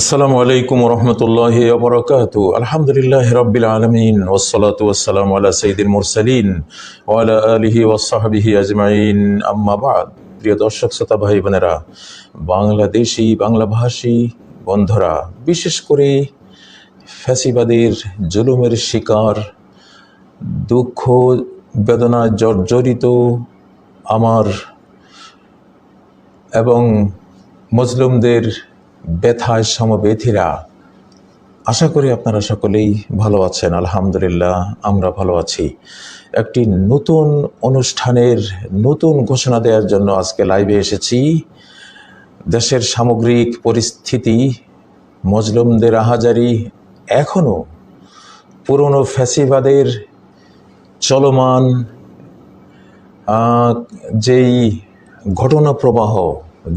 আসসালামু আলাইকুম রহমতুল্লাহ বরকাত আলহামদুলিল্লাহ রবিল আলমিন ওসলাত ওসালাম আলা সঈদুল মুরসালিন ওয়ালা আলিহি ওসাহাবিহি আজমাইন। আম্মাবাদ প্রিয় দর্শক, শ্রোতা ভাই বোনেরা, বাংলাদেশি, বাংলাভাষী বন্ধুরা, বিশেষ করে ফ্যাসিবাদের জুলুমের শিকার, দুঃখ, বেদনা জর্জরিত আমার এবং মুসলিমদের ব্যথায় সমবেথীরা, আশা করি আপনারা সকলেই ভালো আছেন। আলহামদুলিল্লাহ, আমরা ভালো আছি। একটি নতুন অনুষ্ঠানের নতুন ঘোষণা দেওয়ার জন্য আজকে লাইভে এসেছি। দেশের সামগ্রিক পরিস্থিতি, মজলুমদের আহাজারি এখনও পুরনো ফ্যাসিবাদের চলমান যেই ঘটনা প্রবাহ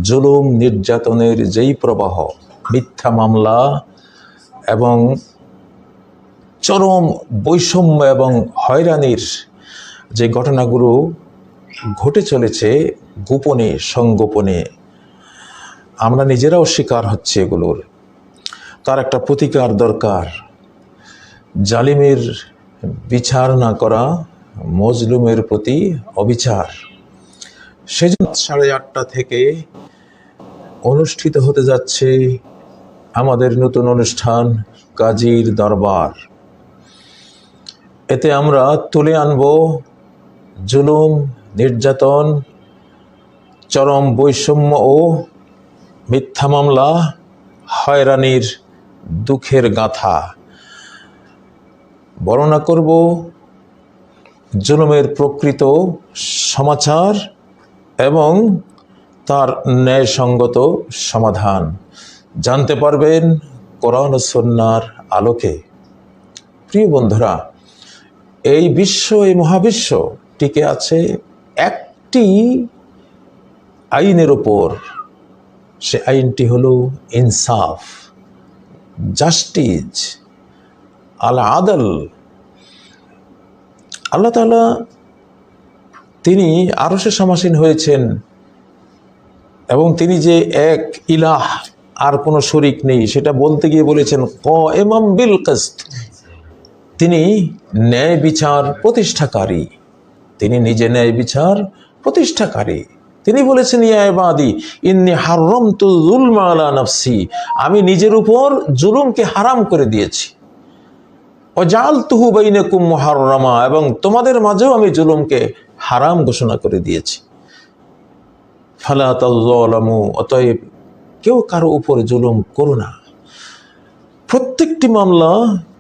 জুলুম নির্যাতনের যেই প্রবাহ, মিথ্যা মামলা এবং চরম বৈষম্য এবং হয়রানির যে ঘটনাগুলো ঘটে চলেছে গোপনে, সংগোপনে, আমরা নিজেরাও শিকার হচ্ছে এগুলোর। তার একটা প্রতিকার দরকার। জালিমের বিচার না করা, মজলুমের প্রতি অবিচার। সেজন্য সাড়ে আটটা থেকে অনুষ্ঠিত হতে যাচ্ছে আমাদের নতুন অনুষ্ঠান কাজীর দরবার। এতে আমরা তুলে আনব জুলুম, নির্যাতন, চরম বৈষম্য ও মিথ্যা মামলা, হয়রানির দুঃখের গাথা। বর্ণনা করব জুলুমের প্রকৃত সমাচার এবং তার ন্যায়সঙ্গত সমাধান। জানতে পারবেন কোরআন সন্ন্যার আলোকে। প্রিয় বন্ধুরা, এই বিশ্ব, এই মহাবিশ্ব টিকে আছে একটি আইনের ওপর। সে আইনটি হলো ইনসাফ, জাস্টিস আল আদল আল্লাহ তাআলা তিনি আরও সে সমাসীন হয়েছেন এবং তিনি যে এক ইলাহ, আর কোনো শরিক নেই, সেটা বলতে গিয়ে বলেছেন ক এমাম বিল কিস্ত। তিনি ন্যায় বিচার প্রতিষ্ঠাকারী। তিনি নিজে ন্যায় বিচার প্রতিষ্ঠাকারী। তিনি বলেছেন ইয়াবাদি ইন্নি হারম তু জুলমা নফসি। আমি নিজের উপর জুলুমকে হারাম করে দিয়েছি। অজাল তুহু বাইনাকুম মুহাররামা, এবং তোমাদের মাঝেও আমি জুলুমকে হারাম ঘোষণা করে দিয়েছি। ফালা তাজলামু অতএব কেউ কারও উপরে জুলুম করো না। প্রত্যেকটি মামলা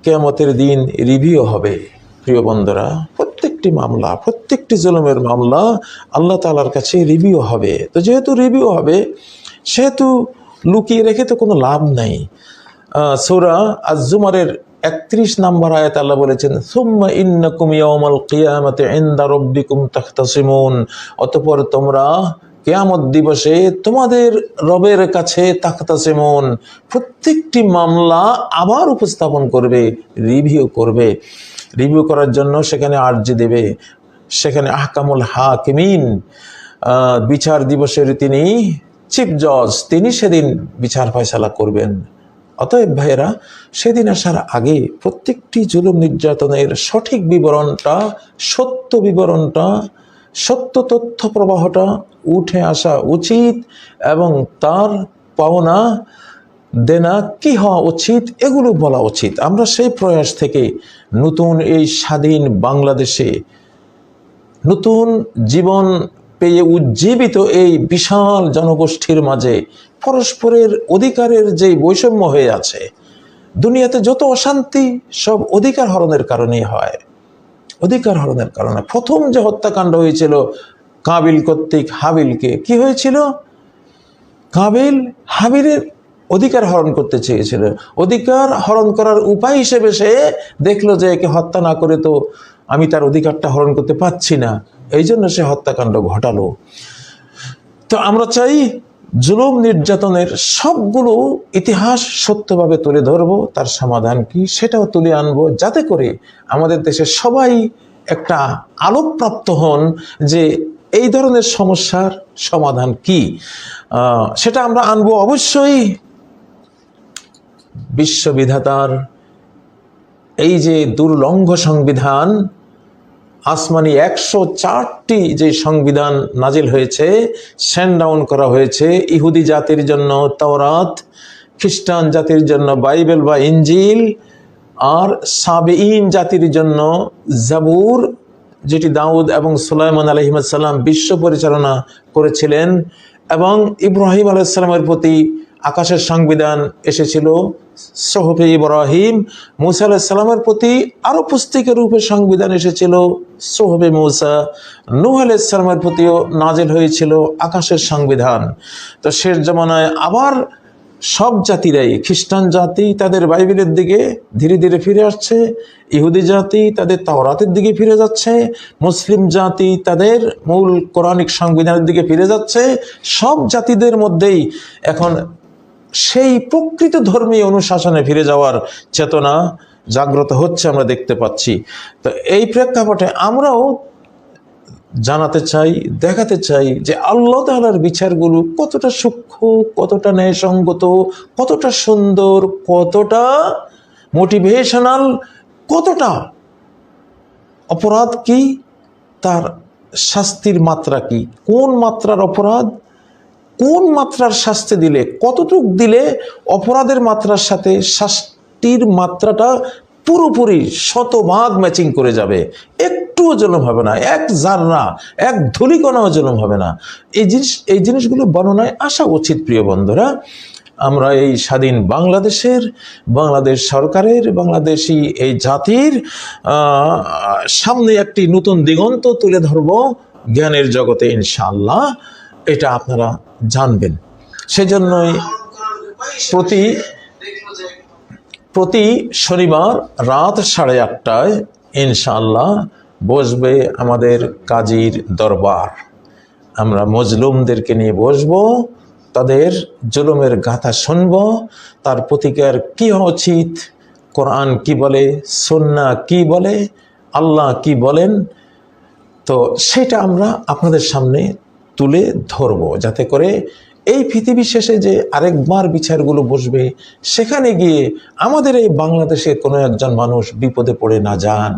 কেয়ামতের দিন রিভিউ হবে। প্রিয় বন্ধুরা, প্রত্যেকটি মামলা, প্রত্যেকটি জুলুমের মামলা আল্লাহ তালার কাছে রিভিউ হবে। তো যেহেতু রিভিউ হবে, সেহেতু লুকিয়ে রেখে তো কোনো লাভ নাই। সৌরা আজুমারের একত্রিশ নম্বর আয়াত আল্লাহ বলেছেন, সুম্মা ইন্নাকুম ইয়াউমাল কিয়ামাতি ইনদা রাব্বিকুম তাখতাসিমুন অতঃপর তোমরা কেয়ামত দিবসে তোমাদের রবের কাছে তাখতাসিমুন, প্রত্যেকটি মামলা আবার উপস্থাপন করবে, রিভিউ করবে। রিভিউ করার জন্য সেখানে আর্জি দেবে। সেখানে আহকামুল হাকিমিন বিচার দিবসের তিনি চিফ জজ, তিনি সেদিন বিচার ফয়সালা করবেন। অতএব ভাইয়েরা, সেদিন আসার আগে প্রত্যেকটি জুলুম নির্যাতনের সঠিক বিবরণটা, সত্য বিবরণটা, সত্য তথ্য প্রবাহটা উঠে আসা উচিত এবং তার পাওনা দেনা কি হওয়া উচিত, এগুলো বলা উচিত। আমরা সেই প্রয়াস থেকে নতুন এই স্বাধীন বাংলাদেশে নতুন জীবন পেয়ে উজ্জীবিত এই বিশাল জনগোষ্ঠীর মাঝে পরস্পরের অধিকারের যে বৈষম্য হয়ে আছে, দুনিয়াতে যত অশান্তি, সব অধিকার হরণের কারণেই হয়। অধিকার হরণের কারণে। প্রথম যে হত্যাকাণ্ড হয়েছিল কাবিল কর্তৃক হাবিলকে, কি হয়েছিল? কাবিল হাবিলের অধিকার হরণ করতে চেয়েছিল। অধিকার হরণ করার উপায় হিসেবে সে দেখল যে একে হত্যা না করে তো আমি তার অধিকারটা হরণ করতে পারছি না। এই জন্য সে হত্যাকাণ্ড ঘটালো। তো আমরা চাই জুলুম নির্যাতনের সবগুলো ইতিহাস সত্যভাবে তুলে ধরবো, তার সমাধান কি সেটাও তুলে আনব, যাতে করে আমাদের দেশে সবাই একটা আলোকপ্রাপ্ত হন যে এই ধরনের সমস্যার সমাধান কি। সেটা আমরা আনব অবশ্যই। বিশ্ববিধাতার এই যে দুর্লঙ্ঘ সংবিধান আসমানি একশো চারটি যে সংবিধান নাজিল হয়েছে স্যান্ড ডাউন করা হয়েছে, ইহুদি জাতির জন্য তাওরাত, খ্রিস্টান জাতির জন্য বাইবেল বা ইঞ্জিল, আর সাবেইন জাতির জন্য জাবুর, যেটি দাউদ এবং সুলাইমান আলহিমাসাল্লাম বিশ্ব পরিচালনা করেছিলেন, এবং ইব্রাহিম আলাইসাল্লামের প্রতি আকাশের সংবিধান এসেছিল সহফে ইব্রাহিম, মুসা আলাহিসাল্লামের প্রতি আরও পুস্তিকের রূপে সংবিধান এসেছিল সোহবে মৌসা, নূহ আলাইসাল্লামের প্রতিও নাজেল হয়েছিল আকাশের সংবিধান। তো শেষ জমানায় আবার সব জাতিরাই, খ্রিস্টান জাতি তাদের বাইবেলের দিকে ধীরে ধীরে ফিরে আসছে, ইহুদি জাতি তাদের তাওরাতের দিকে ফিরে যাচ্ছে, মুসলিম জাতি তাদের মূল কোরআনিক সংবিধানের দিকে ফিরে যাচ্ছে, সব জাতিদের মধ্যেই এখন সেই প্রকৃত ধর্মীয় অনুশাসনে ফিরে যাওয়ার চেতনা জাগ্রত হচ্ছে আমরা দেখতে পাচ্ছি। তো এই প্রেক্ষাপটে আমরাও জানাতে চাই, দেখাতে চাই যে আল্লাহ তালার বিচারগুলো কতটা সূক্ষ্ম, কতটা ন্যায়সঙ্গত, কতটা সুন্দর, কতটা মোটিভেশনাল, কতটা অপরাধ কি, তার শাস্তির মাত্রা কি, কোন মাত্রার অপরাধ কোন মাত্রার শাস্তি দিলে, কতটুক দিলে অপরাধের মাত্রার সাথে শাস্তির মাত্রাটা পুরোপুরি শতভাগ ম্যাচিং করে যাবে? একটুও জলম হবে না, এক জাররা এক ধুলিকণাও জলম হবে না। এই জিনিস, এই জিনিসগুলো বর্ণনায় আসা উচিত, প্রিয় বন্ধুরা। আমরা এই স্বাধীন বাংলাদেশের, বাংলাদেশ সরকারের, বাংলাদেশি এই জাতির সামনে একটি নতুন দিগন্ত তুলে ধরব জ্ঞানের জগতে ইনশাল্লাহ এটা আপনারা জানবেন। সেজন্যই প্রতি প্রতি শনিবার রাত সাড়ে আটটায় ইনশাআল্লাহ বসবে আমাদের কাজীর দরবার। আমরা মজলুমদেরকে নিয়ে বসবো, তাদের জুলুমের গাথা শুনব, তার প্রতিকার কি হওয়া উচিত, কোরআন কি বলে, সন্না কি বলে, আল্লাহ কি বলেন, তো সেটা আমরা আপনাদের সামনে তুলে ধরব, যাতে করে এই পৃথিবী শেষে যে আরেকবার বিচারগুলো বসবে, সেখানে গিয়ে আমাদের এই বাংলাদেশে কোনো একজন মানুষ বিপদে পড়ে না যান।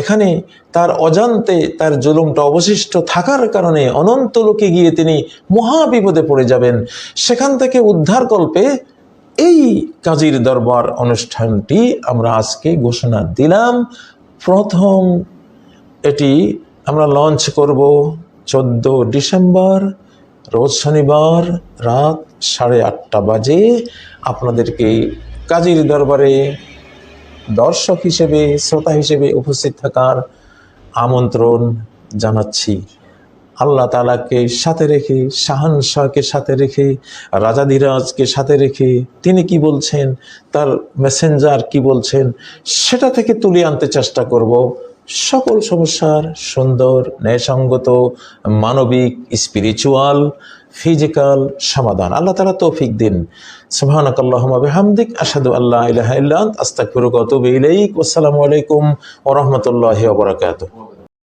এখানে তার অজান্তে তার জুলুমটা অবশিষ্ট থাকার কারণে অনন্ত লোকে গিয়ে তিনি মহা বিপদে পড়ে যাবেন। সেখান থেকে উদ্ধার কল্পে এই কাজীর দরবার অনুষ্ঠানটি আমরা আজকে ঘোষণা দিলাম। প্রথম এটি আমরা লঞ্চ করব। চোদ্দ ডিসেম্বর, রোজ শনিবার রাত সাড়ে আটটা বাজে আপনাদেরকে কাজীর দরবারে দর্শক হিসেবে, শ্রোতা হিসেবে উপস্থিত থাকার আমন্ত্রণ জানাচ্ছি। আল্লাহ তালাকে সাথে রেখে শাহান শাহকে সাথে রেখে রাজাধিরাজকে সাথে রেখে তিনি কি বলছেন, তার মেসেঞ্জার কি বলছেন, সেটা থেকে তুলে আনতে চেষ্টা করব। সকল সমস্যার সুন্দর, ন্যায়সঙ্গত, মানবিক স্পিরিচুয়াল ফিজিক্যাল সমাধান। আল্লাহ তালা তৌফিক দিন। সুবহানাক আসাদু আল্লাহ আস্তাকুরুক ইলাইক। ওয়াসসালামু আলাইকুম ওরহমতুল্লাহ রাহমাতুল্লাহি